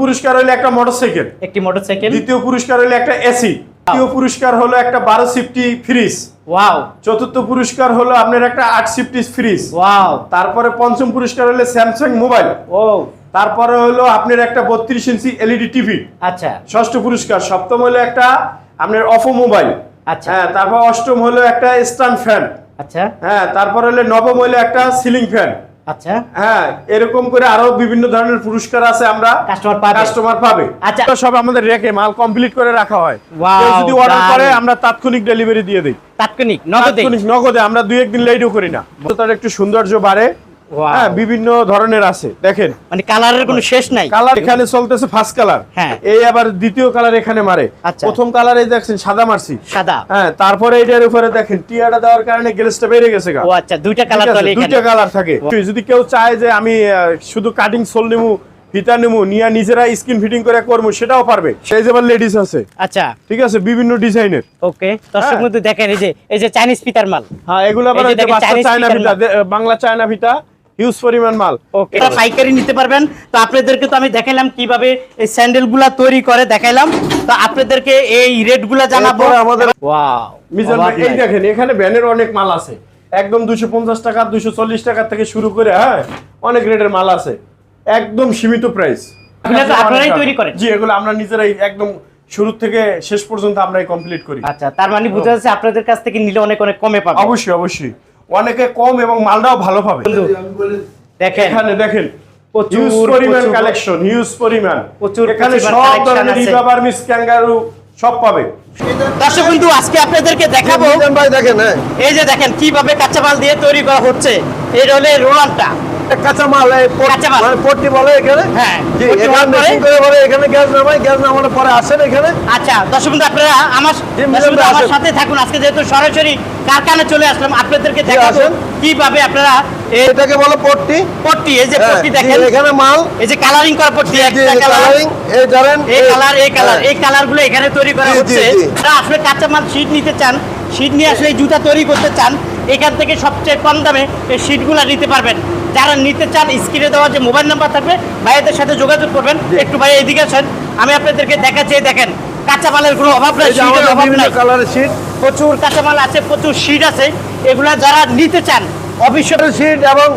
পুরস্কার হলো একটা মোটরসাইকেল একটি মোটরসাইকেল দ্বিতীয় পুরস্কার হলো একটা এসি তৃতীয় পুরস্কার হলো একটা বারো সিফটি ফ্রিজ। ওয়াও চতুর্থ পুরস্কার হলো আপনার একটা আট সিফটি ফ্রিজ। ওয়াও তারপরে পঞ্চম পুরস্কার হলো স্যামসাং মোবাইল ও। তারপরে হলো আপনার একটা বত্রিশ ইঞ্চি এলইডি টিভি আচ্ছা। ষষ্ঠ পুরস্কার সপ্তম হলো একটা আপনার অফো মোবাইল আচ্ছা। হ্যাঁ তারপর অষ্টম হলো একটা স্ট্যান্ড ফ্যান আচ্ছা। হ্যাঁ তারপর হলো নবম হলো একটা সিলিং ফ্যান আচ্ছা। হ্যাঁ এরকম করে আরও বিভিন্ন ধরনের পুরস্কার আছে আমরা কাস্টমার পাবে। কাস্টমার পাবে। আচ্ছা। সব আমাদের রেখে মাল কমপ্লিট করে রাখা হয়। কেউ যদি অর্ডার করে আমরা তাৎক্ষণিক ডেলিভারি দিয়ে দিই। তাৎক্ষণিক নগদে? তাৎক্ষণিক নগদে আমরা দুই একদিন লেটও করি না। তার একটু সৌন্দর্য বাড়ে. হ্যাঁ বিভিন্ন ধরনের আছে দেখেন। মানে কালারের কোনো শেষ নাই? কালার এখানে চলতেছে ফার্স্ট কালার হ্যাঁ। এই আবার দ্বিতীয় কালার এখানে মারে। আচ্ছা। প্রথম কালার এই দেখছেন সাদা মারছি। সাদা। হ্যাঁ তারপরে এটার উপরে দেখেন টিয়াটা দেওয়ার কারণে গ্লেসটা বেড়ে গেছে গা। ও আচ্ছা দুইটা কালার তাহলে এখানে। দুইটা কালার থাকে। যদি কেউ চায় যে আমি শুধু কাটিং সোল নেব ফিতা নেব নিয়ে নিজেরা স্কিন ফিটিং করে করব সেটাও পারবে। সেই যেমন লেডিস আছে। আচ্ছা। ঠিক আছে বিভিন্ন ডিজাইনের। ওকে দর্শক হ্যাঁ। মধ্যে দেখেন এই যে এই যে চাইনিজ পিতার মাল হ্যাঁ এগুলো আবার চায়না ফিতা বাংলা চায়না ফিতা হিউজ পরিমাণ মাল। ওকে এটা পাইকারি নিতে পারবেন। তো আপনাদেরকে তো আমি দেখাইলাম কীভাবে এই স্যান্ডেলগুলা তৈরি করে দেখাইলাম। তো আপনাদেরকে এই রেটগুলা জানাব আমাদের ওয়াও মিজান ভাই, এই দেখেন এখানে ব্যানের অনেক মাল আছে। একদম দুশো পঞ্চাশ টাকা দুশো চল্লিশ টাকা থেকে শুরু করে হ্যাঁ অনেক রেটের মাল আছে। একদম সীমিত প্রাইস আপনারাই তৈরি করেন? জি এগুলো আমরা নিজেরাই একদম শুরু থেকে শেষ পর্যন্ত আমরাই কমপ্লিট করি। আচ্ছা তার মানে বোঝা যাচ্ছে আপনাদের কাছ থেকে নিলে অনেক অনেক কমে পাবে। অবশ্যই অবশ্যই। অনেকে কম এবং মালটাও ভালো পাবে। দেখেন এখানে দেখেন হিউজ পরিমাণ কালেকশন হিউজ পরিমাণ। প্রচুর এখানে সব ধরনের। মিস ক্যাঙ্গারু সব পাবে। দর্শক বন্ধু আজকে আপনাদেরকে দেখাবো। ভাই দেখেন হ্যাঁ। এই যে দেখেন কীভাবে কাঁচা মাল দিয়ে তৈরি করা হচ্ছে। এই হলো রোলারটা কাঁচা মাল। মানে পট্টি বলে এখানে? হ্যাঁ, এখানে বলে। মেশিন করে বলে এখানে গ্যাস নামাই গ্যাস নামানোর পরে আসেন এখানে। আচ্ছা দর্শক বন্ধু আপনারা আমার সাথে থাকুন। আজকে যেহেতু সরাসরি কারখানা চলে আসলাম আপনাদেরকে দেখাবো কীভাবে আপনারা এই এটাকে বলে পট্টি। পট্টি এই যে হ্যাঁ, পট্টি দেখেন। এখানে মাল। এই যে কালারিং করা পট্টি একটা কালারিং এই ধরেন এই কালার এই কালার হ্যাঁ। এই এখানে তৈরি করা জি, জি, হচ্ছে। যারা আসলে কাঁচা মাল শীট নিতে চান শীট নিয়ে আসলে জুতা তৈরি করতে চান এখান থেকে সবচেয়ে কম দামে এই শীটগুলো নিতে পারবেন। যারা নিতে চান স্ক্রিনে দেওয়া যে মোবাইল নাম্বার থাকবে ভাইয়াদের সাথে যোগাযোগ করবেন। একটু ভাই এদিকে আসেন আমি আপনাদেরকে দেখাচ্ছি দেখেন কাঁচা মালের কোনো অভাব নাই অভাব কালারের শীট প্রচুর কাঁচা মাল আছে প্রচুর শীট আছে। এগুলা যারা নিতে চান শীট এবং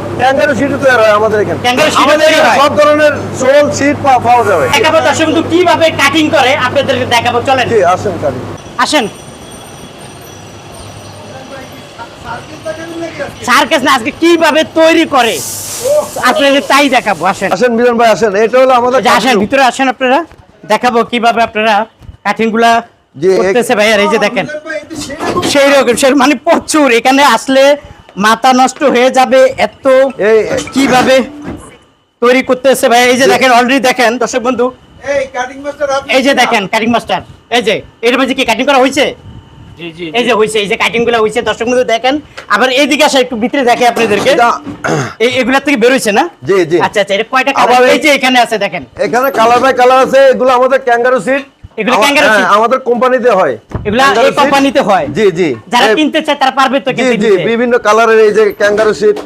তৈরি হয় আমাদের এখানে। আমাদের। সব ধরনের সোল শীট পাওয়া যাবে। দেখাবো দর্শক কিন্তু কীভাবে কাটিং করে আপনাদেরকে দেখাবো চলেন। জি আসেন কারি আসেন। সার্কাস না আজকে কীভাবে তৈরি করে? আপনাদের তাই দেখাবো আসেন। আসেন মিজান ভাই আসেন। এটা হলো আমাদের আসেন ভিতরে আসেন আপনারা। দেখাবো কীভাবে আপনারা করতেছে ভাইয়ার এই যে দেখেন। সেই রকম সেই মানে প্রচুর। এখানে আসলে মাথা নষ্ট হয়ে যাবে এত কীভাবে তৈরি করতেছে ভাই এই যে দেখেন অলরেডি দেখেন দর্শক বন্ধু। এই যে দেখেন কাটিং মাস্টার এই যে এর মধ্যে কি কাটিং করা হয়েছে? এই যে হয়েছে এই যে কাটিংগুলো হয়েছে দর্শক বন্ধু দেখেন। আবার এইদিকে আসা একটু ভিতরে দেখে আপনাদেরকে। এই এগুলা থেকে বের হয়েছে না? জি জি। আচ্ছা আচ্ছা এটা কয়টা কালার এই- এই যে এখানে আছে দেখেন। এখানে কালার বাই কালার আছে এগুলো আমাদের ক্যাঙ্গারু সিট এগুলো seat? আমাদের কোম্পানিতে হয়। এগুলা এই কোম্পানিতে হয়? জি জি। যারা কিনতে চায় তারা পারবে তো কিনতে জি। বিভিন্ন কালারের এই যে ক্যাঙ্গারু সিট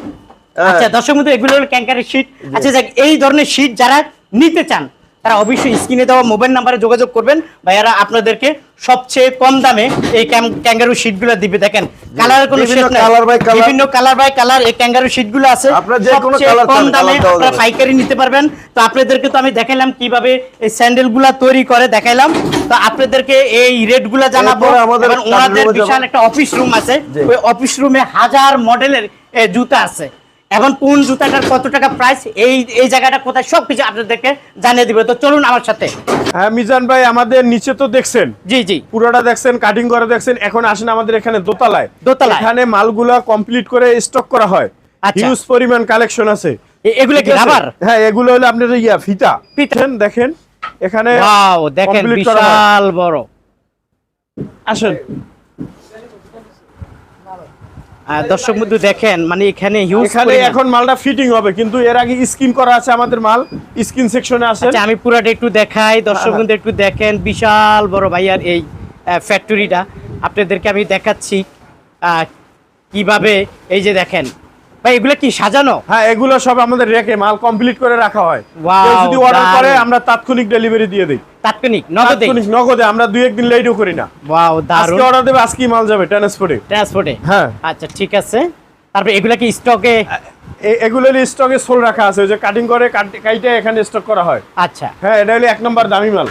আচ্ছা দর্শক বন্ধু এগুলো হলো ক্যাঙ্কারের শীট আচ্ছা এই ধরনের শীট যারা নিতে চান তারা অবশ্যই স্ক্রিনে দেওয়া মোবাইল নাম্বারে যোগাযোগ করবেন। ভাইয়ারা আপনাদেরকে সবচেয়ে কম দামে এই ক্যাঙ্গারু শীটগুলো দিবে। দেখেন কালারের কোনো শেষ নাই। colour by colour। বিভিন্ন কালার বাই কালার এই ক্যাঙ্গারু শীটগুলো আছে। আপনার যে কোনো colour কম দামে আপনারা পাইকারি নিতে পারবেন। তো আপনাদেরকে তো আমি দেখাইলাম কীভাবে এই স্যান্ডেলগুলা তৈরি করে দেখাইলাম। তো আপনাদেরকে এই রেটগুলো জানাব। এবং ওনাদের। বিশাল একটা অফিস রুম আছে। ওই অফিস রুমে হাজার মডেলের জুতা আছে। এখন কোন জুতাটার কত টাকা প্রাইস এই এই জায়গাটা কোথায় সবকিছু আপনাদেরকে জানিয়ে দিবে। তো চলুন আমার সাথে। হ্যাঁ মিজান ভাই আমাদের নিচে তো দেখছেন। জি জি। পুরোটা দেখছেন কাটিং করে দেখছেন এখন আসেন আমাদের এখানে দোতলায়। দোতলায়। এখানে মালগুলা কমপ্লিট করে স্টক করা হয়। আচ্ছা। হিউজ পরিমাণ কালেকশন আছে। এগুলো কি রাবার হ্যাঁ এগুলো হলো আপনার ইয়া ফিতা। দেখেন দেখেন। এখানে ওয়াও দেখেন। বিশাল বড়। আসেন। দর্শক বন্ধু দেখেন মানে এখানে হিউজ এখানে এখন মালটা ফিটিং হবে কিন্তু এর আগে স্কিন করা আছে আমাদের মাল স্কিন সেকশনে আছে। আচ্ছা আমি পুরাটা একটু দেখাই দর্শক বন্ধু একটু দেখেন বিশাল বড় ভাইয়ার এই ফ্যাক্টরিটা আপনাদেরকে আমি দেখাচ্ছি আহ, কীভাবে এই যে দেখেন ভাই এগুলো কি সাজানো? হ্যাঁ এগুলো সব আমাদের রেখে মাল কমপ্লিট করে রাখা হয়। কেউ যদি অর্ডার করে আমরা তাৎক্ষণিক ডেলিভারি দিয়ে দিই। তাৎক্ষণিক নগদে? তাৎক্ষণিক নগদে আমরা দুই একদিন লেটও করি না। ওয়াও দারুণ আজকে অর্ডার দেবে আজকেই মাল যাবে ট্রান্সপোর্টে ট্রান্সপোর্টে হ্যাঁ। আচ্ছা ঠিক আছে। তারপরে এগুলা কি স্টকে এগুলো স্টকে সোল রাখা আছে যে কাটিং করে কাইটে এখানে স্টক করা হয়। আচ্ছা। হ্যাঁ এটা হলো এক নম্বর দামি মাল।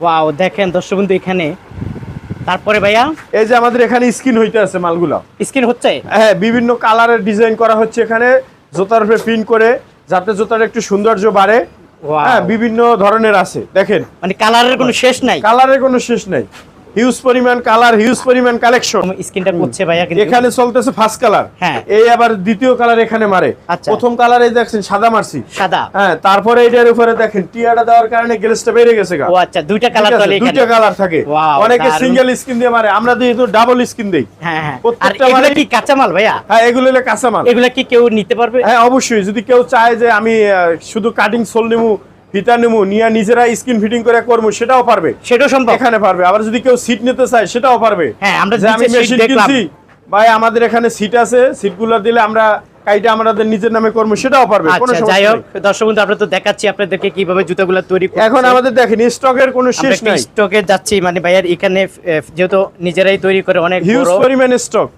ওয়াও দেখেন দর্শক বন্ধু এখানে তারপরে ভাইয়া? এই যে আমাদের এখানে স্কিন হইতে আছে মালগুলা। স্কিন হচ্ছে? হ্যাঁ বিভিন্ন কালারের ডিজাইন করা হচ্ছে এখানে। জোতার উপরে প্রিন্ট করে যাতে জোতার একটু সৌন্দর্য বাড়ে। হ্যাঁ বিভিন্ন ধরনের আছে দেখেন। মানে কালারের কোনো শেষ নাই? কালারের কোনো শেষ নাই। হিউজ পরিমাণ কালার হিউজ পরিমাণ কালেকশন স্ক্রিনটা করছে ভাইয়া কিন্তু। এখানে চলতেছে ফার্স্ট কালার হ্যাঁ। এই আবার দ্বিতীয় কালার এখানে মারে। আচ্ছা। প্রথম কালারে দেখছেন সাদা মারছি। সাদা। হ্যাঁ তারপরে এটার উপরে দেখেন টিয়াটা দেওয়ার কারণে গ্লেসটা বেড়ে গেছে গা। ও আচ্ছা দুইটা কালার তাহলে এখানে দুইটা কালার থাকে। অনেকে সিঙ্গেল স্কিন দিয়ে মারে আমরা দিই তো ডাবল স্কিন দেই। হ্যাঁ হ্যাঁ। প্রত্যেকটা মানে- কি কাঁচামাল ভাইয়া? হ্যাঁ এগুলো হলো কাঁচা মাল এগুলা কি কেউ নিতে পারবে? হ্যাঁ অবশ্যই। যদি কেউ চায় যে আমি শুধু কাটিং সোল নেব ফিতা নেব নিয়ে নিজেরা স্কিন ফিটিং করে করব সেটাও পারবে। সেটাও সম্ভব। এখানে পারবে। আবার যদি কেউ সিট নিতে চায় সেটাও পারবে। হ্যাঁ, আমরা যে আমি মেশিন। কিনছি ভাই আমাদের এখানে সিট আছে সিটগুলো দিলে আমরা কাইটা আমাদের নিজের নামে সেটাও পারবে কোনো আচ্ছা সমস্যা যাই হোক দর্শক বন্ধু আমরা তো দেখাচ্ছি আপনাদেরকে কীভাবে জুতাগুলো তৈরি করছে। এখন আমাদের দেখেন স্টকের কোনো শেষ নাই। স্টকে যাচ্ছি মানে ভাইয়ার এখানে যেহেতু নিজেরাই তৈরি করে অনেক হিউজ পরিমাণ স্টক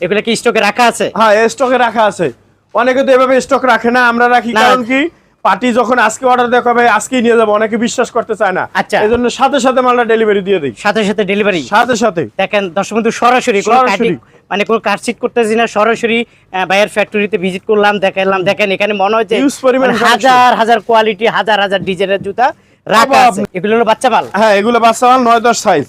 এগুলা কি স্টকে রাখা আছে? হ্যাঁ স্টকে রাখা আছে। অনেকে তো এভাবে স্টক রাখে না আমরা রাখি কারণ কি? পার্টি যখন আজকে অর্ডার দেখাবে আজকেই নিয়ে যাব। অনেকে বিশ্বাস করতে চায় না। আচ্ছা। এই জন্য সাথে সাথে মালটা ডেলিভারি দিয়ে দিই। সাথে সাথে ডেলিভারি সাথে সাথে। দেখেন দর্শক বন্ধু সরাসরি কোনো সরাসরি। মানে কোনো কাটশিট করতেছি না সরাসরি বাইরের ফ্যাক্টরিতে ভিজিট করলাম দেখালাম দেখেন এখানে মনে হয় যে মানে। হাজার হাজার কোয়ালিটি হাজার হাজার ডিজাইনের জুতা। রাখা আছে। এগুলো হলো বাচ্চা মাল হ্যাঁ এগুলো বাচ্চা সাইজ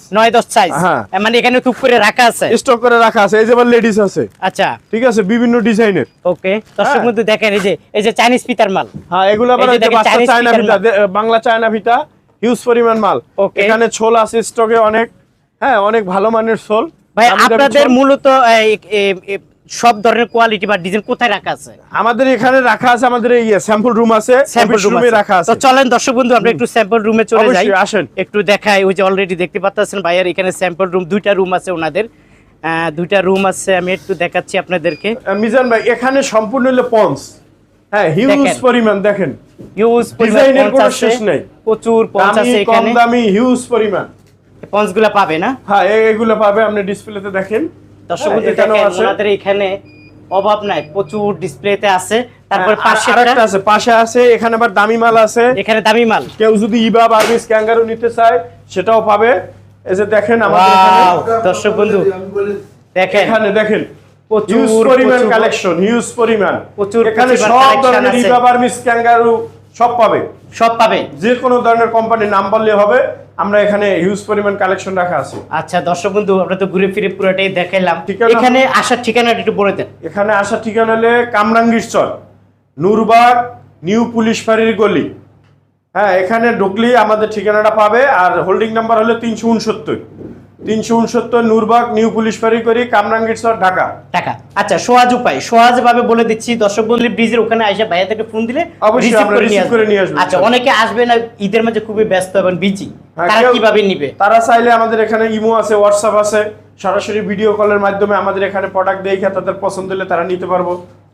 সাইজ হ্যাঁ। মানে এখানে টুক করে রাখা আছে। স্টক করে রাখা আছে। এই যে লেডিস আছে। আচ্ছা। ঠিক আছে? বিভিন্ন ডিজাইনের। ওকে দর্শক হ্যাঁ। বন্ধু দেখেন এই যে এই যে চাইনিজ পিতার মাল। হ্যাঁ এগুলো আবার এই যে বাচ্চা চায়না বাংলা চায়না ভিটা হিউজ পরিমাণ মাল. এখানে ছোল আছে স্টকে অনেক। হ্যাঁ অনেক ভালো মানের সোল ভাই আপনাদের মূলত সব ধরনের কোয়ালিটি বা ডিজাইন কোথায় রাখা আছে? আমাদের এখানে রাখা আছে আমাদের এই স্যাম্পল রুম আছে স্যাম্পল রুম রাখা আছে। তো চলেন দর্শক বন্ধু আমরা একটু স্যাম্পল রুমে চলে যাই। আসেন। একটু দেখাই ওই যে অলরেডি দেখতে পাচ্ছেন ভাইয়ের এখানে স্যাম্পল রুম দুইটা রুম আছে ওনাদের। দুইটা রুম আছে আমি একটু দেখাচ্ছি আপনাদেরকে। মিজান ভাই এখানে সম্পূর্ণ হলো পন্স হ্যাঁ হিউজ পরিমাণ দেখেন। হিউজ ডিজাইনের কোনো শেষ নেই। প্রচুর দামি আছে কম এখানে দামি হিউজ পরিমাণ। পঞ্চগুলা পাবে না? হ্যাঁ এগুলো পাবে আপনি ডিসপ্লেতে দেখেন। দর্শক হ্যাঁ। ওনাদের এখানে অভাব নাই প্রচুর ডিসপ্লেতে আছে। তারপর হ্যাঁ, পাশে একটা- আছে পাশে আছে এখানে আবার দামি মাল আছে। এখানে দামি মাল। কেউ যদি ইবা বার্মিস ক্যাঙ্গারু নিতে চায় সেটাও পাবে। এই যে দেখেন আমাদের দর্শক বন্ধু দেখেন। এখানে দেখেন প্রচুর, পরিমাণ কালেকশন হিউজ পরিমাণ। প্রচুর এখানে সব ধরনের। ইবা বার্মিস ক্যাঙ্গারু সব পাবে। সব পাবে। যে কোনো ধরনের কোম্পানির নাম বললে হবে। আমরা এখানে হিউজ পরিমাণ কালেকশন রাখা আছে। আচ্ছা দর্শক বন্ধু আমরা তো ঘুরে ফিরে পুরোটাই দেখাইলাম? এখানে আসার ঠিকানাটা একটু বলে দেন। এখানে আসার ঠিকানা হলে কামরাঙ্গীর চর নূরবাগ নিউ পুলিশ ফাঁড়ির গলি। হ্যাঁ এখানে ঢুকলেই আমাদের ঠিকানাটা পাবে আর হোল্ডিং নাম্বার হলো তিনশো উনসত্তর। তিনশো উনসত্তর নূরবাগ নিউ পুলিশ ফাঁড়ি করি কামরাঙ্গীর চর ঢাকা। টাকা আচ্ছা সহজ উপায়। সহজ ভাবে বলে দিচ্ছি দর্শক বন্ধু ব্রিজের ওখানে আইসা ভাইয়া থেকে ফোন দিলে অবশ্যই receive আমরা receive আসবে। করে নিয়ে আসব। আচ্ছা অনেকে আসবে না ঈদের মাঝে খুবই ব্যস্ত এবং বিজি হ্যাঁ, তারা কীভাবে নিবে? তারা চাইলে আমাদের এখানে ইমো আছে হোয়াটসঅ্যাপ আছে সরাসরি ভিডিও কলের মাধ্যমে আমাদের এখানে প্রোডাক্ট দেখে তাদের পছন্দ হলে তারা নিতে পারব।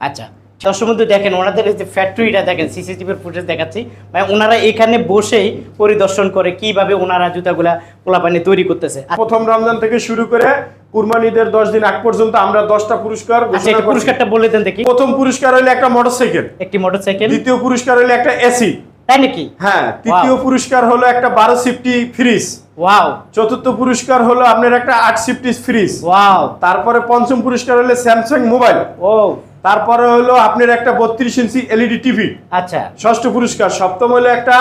আচ্ছা। দর্শক বন্ধু দেখেন ওনাদের যে ফ্যাক্টরিটা দেখেন সিসিটিভির ফুটেজ দেখাচ্ছি। মানে ওনারা এখানে বসেই পরিদর্শন করে কীভাবে ওনারা জুতাগুলা পোলাপানি তৈরি করতেছে। প্রথম রমজান থেকে শুরু করে কুরবানিদের দশ দিন আগ পর্যন্ত আমরা দশটা পুরস্কার আচ্ছা। পুরস্কারটা বলে দেন দেখি। প্রথম পুরস্কার হলো একটা মোটরসাইকেল একটি মোটরসাইকেল দ্বিতীয় পুরস্কার হলো একটা এসি তাই নাকি? হ্যাঁ তৃতীয় পুরস্কার হলো একটা বারো সিফটি ফ্রিজ। ওয়াও চতুর্থ পুরস্কার হলো আপনার একটা আট সিফটি ফ্রিজ। ওয়াও তারপরে পঞ্চম পুরস্কার হলো স্যামসাং মোবাইল ও তারপরে হলো আপনার একটা বত্রিশ ইঞ্চি এলইডি টিভি আচ্ছা। ষষ্ঠ পুরস্কার সপ্তম হলো একটা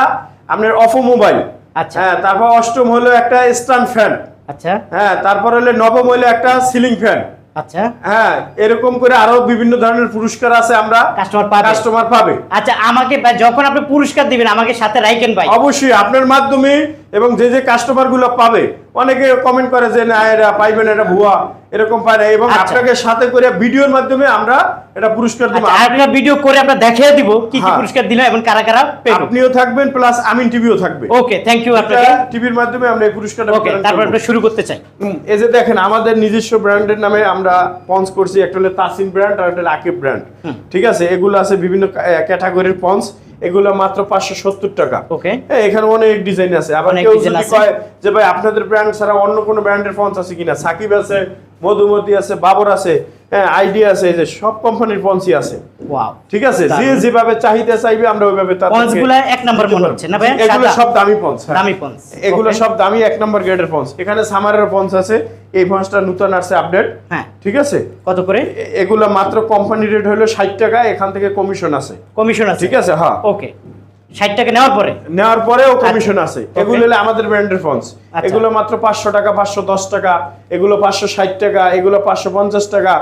আপনার অফো মোবাইল আচ্ছা। হ্যাঁ তারপর অষ্টম হলো একটা স্ট্যান্ড ফ্যান আচ্ছা। হ্যাঁ তারপর হলো নবম হলো একটা সিলিং ফ্যান আচ্ছা। হ্যাঁ এরকম করে আরও বিভিন্ন ধরনের পুরস্কার আছে আমরা কাস্টমার পাবে। কাস্টমার পাবে। আচ্ছা আমাকে যখন আপনি পুরস্কার দিবেন আমাকে সাথে রাখেন ভাই। অবশ্যই আপনার মাধ্যমে এবং যে যে কাস্টমারগুলো পাবে অনেকে কমেন্ট করে যে না এরা পাইবেন এটা ভুয়া। এরকম পায় না। এবং আচ্ছা। আপনাকে সাথে করে ভিডিওর মাধ্যমে আমরা এটা পুরস্কার দেবো। আচ্ছা, আরেকটা ভিডিও করে আমরা দেখিয়ে দিব কি কি হ্যাঁ। পুরস্কার দিলাম এবং কারা কারা পেল। আপনিও থাকবেন প্লাস আমিন টিভিও থাকবে। ওকে থ্যাংক ইউ আপনাকে। টিভির মাধ্যমে আমরা এই পুরস্কারটা ওকে তারপর আমরা শুরু করতে চাই। এই যে দেখেন আমাদের নিজস্ব ব্র্যান্ডের নামে আমরা পন্স করছি। একটা হলো তাসিন ব্র্যান্ড আর একটা হলো আকিব ব্র্যান্ড। ঠিক আছে? এগুলো আছে বিভিন্ন ক্যাটাগরির পন্স। এগুলো মাত্র পাঁচশো সত্তর টাকা। ওকে। হ্যাঁ, এখানে অনেক ডিজাইন আছে। আবার কেউ যদি কয় যে ভাই আপনাদের ব্র্যান্ড ছাড়া অন্য কোনো ব্র্যান্ডের ফোন আছে কিনা? সাকিব আছে মধুমতি আছে বাবর আছে হ্যাঁ আইডিয়া আছে এই যে সব কোম্পানির পন্সই আছে। ওয়াও ঠিক আছে? যে যেভাবে চাহিদা চাইবে আমরা ওইভাবে পঞ্চগুলা এক নাম্বার মনে হচ্ছে না ভাই? এগুলো সব দামি পন্স হ্যাঁ। দামি পঞ্চ এগুলো. সব দামি এক নম্বর গ্রেডের পন্স এখানে সামারের পন্স আছে এই পন্সটা নতুন আসছে আপডেট হ্যাঁ। ঠিক আছে? কত করে? এগুলো মাত্র কোম্পানি রেট হলো ষাট টাকা এখান থেকে কমিশন আছে। কমিশন আছে। ঠিক আছে? হ্যাঁ। ওকে টাকা নেওয়ার পরে? নেওয়ার পরেও কমিশন আছে। এগুলো হলো আমাদের ব্র্যান্ডের ফন্স। এগুলো মাত্র পাঁচশো টাকা এগুলো টাকা এগুলো পাঁচশো পঞ্চাশ টাকা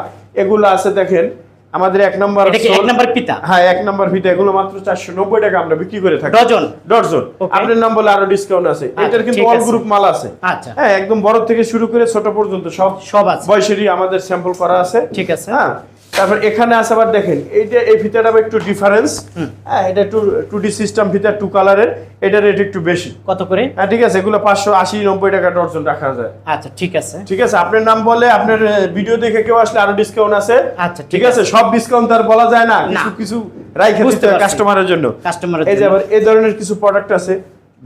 এগুলো আছে দেখেন আমাদের এক নম্বর এটা এক নাম্বার পিতা? হ্যাঁ এক নম্বর এগুলো মাত্র চারশো নব্বই টাকা আমরা বিক্রি করে থাকি। ডজন? ডজন। আপনার নাম বলে আরও ডিসকাউন্ট আছে। আচ্ছা, এটার কিন্তু অল গ্রুপ মাল আছে। আচ্ছা। হ্যাঁ একদম বড় থেকে শুরু করে ছোট পর্যন্ত সব সব আছে। বয়সেরই আমাদের স্যাম্পল করা আছে। ঠিক আছে। হ্যাঁ তারপর এখানে আছে আবার দেখেন এইটা এই ফিতাটা আবার একটু ডিফারেন্স হ্যাঁ এটা একটু টু ডি সিস্টেম ফিতা টু কালারের এটার রেট একটু বেশি। কত করে? হ্যাঁ ঠিক আছে এগুলো পাঁচশো আশি নব্বই টাকা ডর্জন রাখা যায়। আচ্ছা ঠিক আছে। ঠিক আছে আপনার নাম বলে আপনার ভিডিও দেখে কেউ আসলে আরও ডিসকাউন্ট আছে। আচ্ছা, ঠিক আছে সব ডিসকাউন্ট তার বলা যায় না। কিছু কিছু রাইখে দিতে কাস্টমারের জন্য। কাস্টমারের এই যে আবার এই ধরনের কিছু প্রোডাক্ট আছে।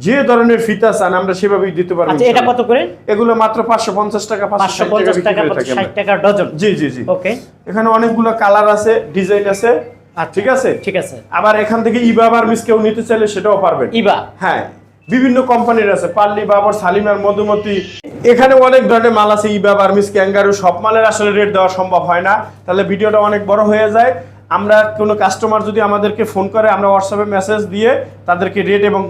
যে ধরনের ফিতা চান আমরা সেভাবেই দিতে পারব আচ্ছা এটা কত করে? এগুলো মাত্র পাঁচশো পঞ্চাশ টাকা পাঁচশো পঞ্চাশ টাকা ডজন। জি জি জি। ওকে এখানে অনেকগুলো কালার আছে ডিজাইন আছে। আচ্ছা, ঠিক আছে? ঠিক আছে। আবার এখান থেকে ইবা বার্মিস কেউ নিতে চাইলে সেটাও পারবেন। ইবা? হ্যাঁ বিভিন্ন কোম্পানির আছে পার্লি বাবর সালিমার মধুমতি। এখানে অনেক ধরনের মাল আছে ইবা বার্মিস ক্যাঙ্গারু সব মালের আসলে রেট দেওয়া সম্ভব হয় না। তাহলে ভিডিওটা অনেক বড় হয়ে যায়। আমরা কোনো কাস্টমার যদি আমাদেরকে ফোন করে আমরা হোয়াটসঅ্যাপে মেসেজ দিয়ে তাদেরকে রেট এবং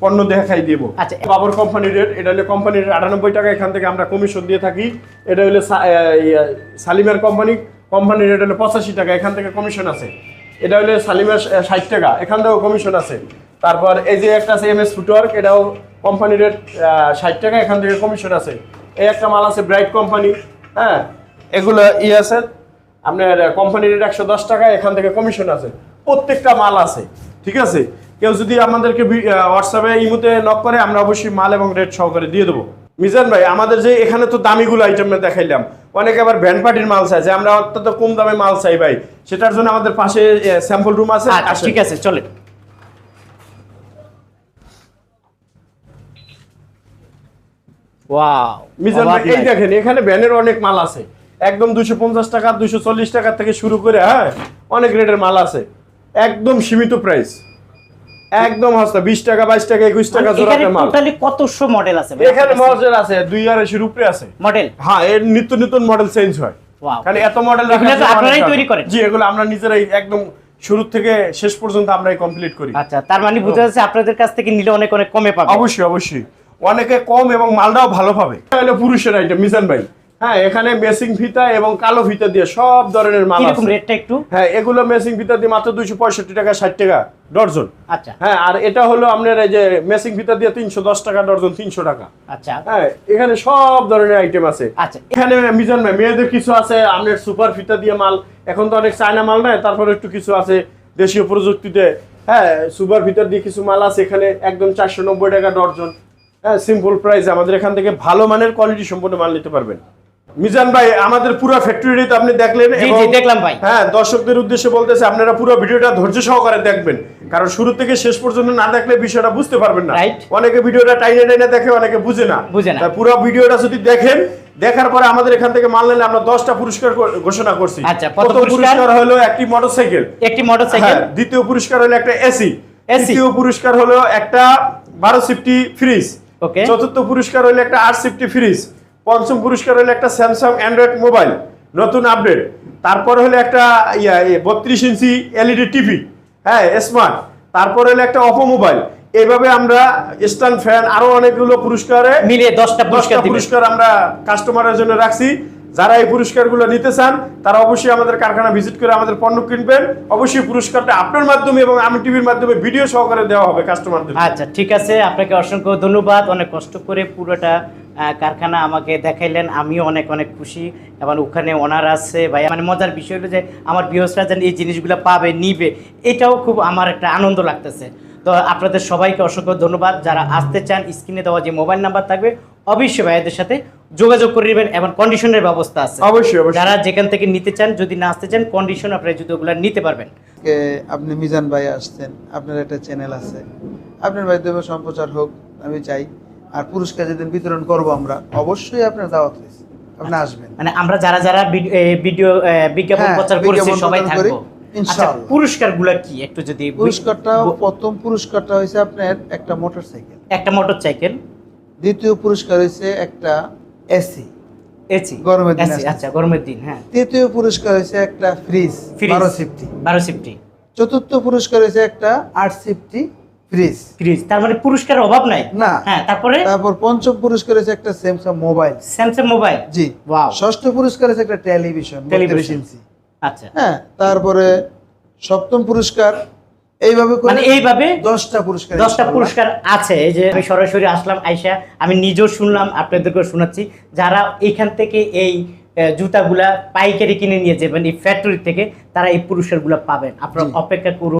পণ্য দেখাই দিব। আচ্ছা। বাবর কোম্পানির রেট এটা হলো কোম্পানির আটানব্বই টাকা এখান থেকে আমরা কমিশন দিয়ে থাকি। এটা হলো সালিমার কোম্পানি কোম্পানির রেট হলো পঁচাশি টাকা এখান থেকে কমিশন আছে। এটা হলো সালিমার ষাট টাকা এখান থেকেও কমিশন আছে। তারপর এই যে একটা আছে এম এস ফুটওয়ার্ক এটাও কোম্পানি রেট ষাট টাকা এখান থেকে কমিশন আছে। এই একটা মাল আছে ব্রাইট কোম্পানি হ্যাঁ? এগুলো ই আছে। আপনার কোম্পানি রেট একশো দশ টাকা এখান থেকে কমিশন আছে। প্রত্যেকটা মাল আছে ঠিক আছে? কেউ যদি আমাদেরকে হোয়াটসঅ্যাপে ইমুতে নক করে আমরা অবশ্যই মাল এবং রেট সহকারে দিয়ে দেবো। মিজান ভাই আমাদের যে এখানে তো দামিগুলো আইটেম দেখাইলাম অনেকে আবার ভ্যান পার্টির মাল চাই যে আমরা অত্যন্ত কম দামে মাল চাই ভাই। সেটার জন্য আমাদের পাশে স্যাম্পল রুম আছে আচ্ছা ঠিক আছে চলে ওয়াও মিজান ভাই এই দেখেন এখানে ভ্যানের অনেক মাল আছে। একদম দুশো পঞ্চাশ টাকা দুশো চল্লিশ টাকা থেকে শুরু করে হ্যাঁ অনেক রেটের মাল আছে। একদম সীমিত প্রাইস একদম হস্তা বিশ টাকা বাইশ টাকা একুশ টাকা এখানে জোড়াতে মাল টোটালি কতশো মডেল আছে এখানে মডেল আছে দুই আড়াইশোর উপরে আছে। মডেল হ্যাঁ এর নিত্য নতুন মডেল চেঞ্জ হয়। কারণ এত মডেল আপনারাই তৈরি করেন? জি এগুলো আমরা নিজেরাই একদম শুরু থেকে শেষ পর্যন্ত আমরাই কমপ্লিট করি। আচ্ছা তার মানে বোঝা যাচ্ছে আপনাদের কাছ থেকে নিলে অনেক অনেক কমে পাবে। অবশ্যই অবশ্যই। অনেকে কম এবং মালটাও ভালো পাবে। এটা হলো পুরুষের আইটেম মিজান ভাই। হ্যাঁ এখানে মেসিং ফিতা এবং কালো ফিতা দিয়ে সব ধরনের মাল আছে। রেটটা একটু? হ্যাঁ এগুলো মেসিং ফিতা দিয়ে মাত্র দুইশো পঁয়ষট্টি টাকা ষাট টাকা ডর্জন। আচ্ছা। হ্যাঁ আর এটা হলো আপনার এই যে মেসিং ফিতা দিয়ে তিনশো দশ টাকা ডর্জন তিনশো টাকা। আচ্ছা। হ্যাঁ এখানে সব ধরনের আইটেম আছে। আচ্ছা। এখানে মিজান ভাই মেয়েদের কিছু আছে আপনার সুপার ফিতা দিয়ে মাল। এখন তো অনেক চায়না মাল নাই তারপরে একটু কিছু আছে দেশীয় প্রযুক্তিতে। হ্যাঁ সুপার ফিতার দিয়ে কিছু মাল আছে এখানে একদম চারশো নব্বই টাকা ডর্জন। হ্যাঁ সিম্পল প্রাইস আমাদের এখান থেকে ভালো মানের কোয়ালিটি সম্পন্ন মাল নিতে পারবেন। মিজান ভাই আমাদের পুরো আপনি দেখলেন জি, জি, দেখলাম ভাই। হ্যাঁ দর্শকদের উদ্দেশ্যে বলতেছে আপনারা পুরো ভিডিওটা ধৈর্য সহকারে দেখবেন। কারণ শুরু থেকে শেষ পর্যন্ত না দেখলে বিষয়টা বুঝতে পারবেন না। অনেকে ভিডিওটা টাইনে টাইনে দেখে অনেকে বুঝে না। বুঝে না। পুরো ভিডিওটা যদি দেখেন দেখার পরে আমাদের এখান থেকে মাল নিলে আমরা দশটা পুরস্কার ঘোষণা করছি। আচ্ছা, প্রথম পুরস্কার? হলো একটি মোটরসাইকেল একটি মোটরসাইকেল হ্যাঁ, দ্বিতীয় পুরস্কার হলো একটা এসি তৃতীয় পুরস্কার হলো একটা বারো সিফটি ফ্রিজ চতুর্থ পুরস্কার হলো একটা আট সিফটি ফ্রিজ পঞ্চম পুরস্কার হলো একটা স্যামসাং অ্যান্ড্রয়েড মোবাইল নতুন আপডেট তারপরে হলো একটা ইয়া বত্রিশ ইঞ্চি এলইডি টিভি হ্যাঁ স্মার্ট তারপরে হলো একটা অপো মোবাইল এইভাবে আমরা স্ট্যান্ড ফ্যান আরও অনেকগুলো পুরস্কারে মিলিয়ে দশটা পুরস্কার পুরস্কার আমরা কাস্টমারের জন্য রাখছি। যারা এই পুরস্কারগুলো নিতে চান তারা অবশ্যই আমাদের কারখানা ভিজিট করে আমাদের পণ্য কিনবেন। অবশ্যই পুরস্কারটা আপনার মাধ্যমে এবং আমি টিভির মাধ্যমে ভিডিও সহকারে দেওয়া হবে কাস্টমারদের আচ্ছা ঠিক আছে। আপনাকে অসংখ্য ধন্যবাদ। অনেক কষ্ট করে পুরোটা কারখানা আমাকে দেখাইলেন আমিও অনেক অনেক খুশি। এবং ওখানে ওনার আছে ভাই মানে মজার বিষয় হলো যে আমার বিহসরা যেন এই জিনিসগুলো পাবে নিবে এটাও খুব আমার একটা আনন্দ লাগতেছে। তো আপনাদের সবাইকে অসংখ্য ধন্যবাদ। যারা আসতে চান স্ক্রিনে দেওয়া যে মোবাইল নাম্বার থাকবে অবশ্যই ভাইয়াদের সাথে যোগাযোগ করে নেবেন এবং কন্ডিশনের ব্যবস্থা আছে। অবশ্যই অবশ্যই। যারা যেখান থেকে নিতে চান যদি না আসতে চান কন্ডিশন আপনার জুতোগুলো নিতে পারবেন। আপনি মিজান ভাই আসছেন আপনার একটা চ্যানেল আছে। আপনার মাধ্যমে সম্প্রচার হোক আমি চাই। আর পুরস্কার যেদিন বিতরণ করব আমরা অবশ্যই আপনার দাওয়াত রয়েছে। আপনি আসবেন। মানে আমরা যারা যারা ভিড- ভিডিও বিজ্ঞাপন হ্যাঁ, প্রচার করেছি সবাই থাকব। আচ্ছা ইনশাআল্লাহ। পুরস্কারগুলো কি? একটু যদি পুরস্কারটা প্রথম পুরস্কারটা হয়েছে আপনার একটা মোটরসাইকেল। একটা মোটরসাইকেল। দ্বিতীয় পুরস্কার হয়েছে একটা এসি। এসি। গরমের দিন আচ্ছা গরমের দিন হ্যাঁ। তৃতীয় পুরস্কার হয়েছে একটা ফ্রিজ ফ্রিজ বারো সিফটি। বারো সিফটি। চতুর্থ পুরস্কার হয়েছে একটা আট সিফটি। ফ্রিজ ফ্রিজ তার মানে পুরস্কারের অভাব নাই? না। হ্যাঁ তারপরে? তারপর পঞ্চম পুরস্কার হয়েছে একটা স্যামসাং মোবাইল স্যামসাং মোবাইল জি। Wow. ষষ্ঠ পুরস্কার হয়েছে একটা টেলিভিশন Television। আচ্ছা। হ্যাঁ তারপরে সপ্তম পুরস্কার। এইভাবে মানে এইভাবে দশটা পুরস্কার দশটা পুরস্কার আছে। এই যে আমি সরাসরি আসলাম আইসা আমি নিজেও শুনলাম আপনাদেরকেও শোনাচ্ছি। যারা এখান থেকে এই জুতাগুলা পাইকারি কিনে নিয়ে যাবেন এই ফ্যাক্টরি থেকে তারা এই পুরস্কারগুলো পাবেন। আপনারা অপেক্ষা করুন।